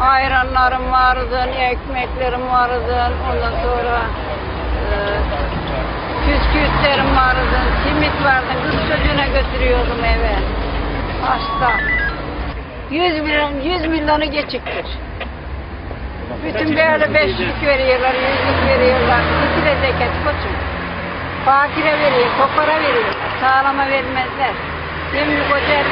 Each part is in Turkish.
Ayranlarım vardı, ekmeklerim vardı. Ondan sonra e, vardı, simit vardı. Kız çocuğuna götürüyordum eve. Hasta. 100 milyon, 100 milyonu geçiktir. Bütün böyle beşlik veriyorlar, yüzlük veriyorlar. İki de zeket koçum. Fakire veriyor, kokora veriyor. Sağlama vermezler. Şimdi koca el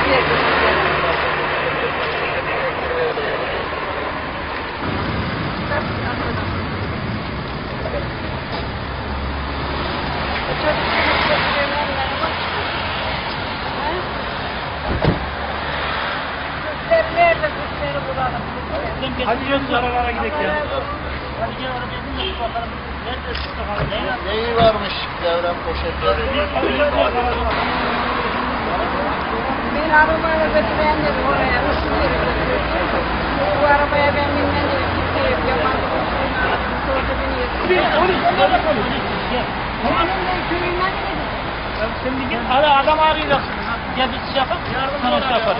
Nerede kuşları bulalım? Hadi yürü aralara gidelim ya. Hadi gel arabaya bin bakalım. Nerede bakalım? Ne Neyi varmış devrem poşette? Ben arabayla götüren dedim oraya. Bu arabaya ben bilmem dedim. Kimse yok. Yabancı kuşların arasında sordu beni götürdü. Benim de kürüğünden dedim. Şimdi git ara adam arıyorsun. Gel biz şey yapalım. Sana şey yaparız.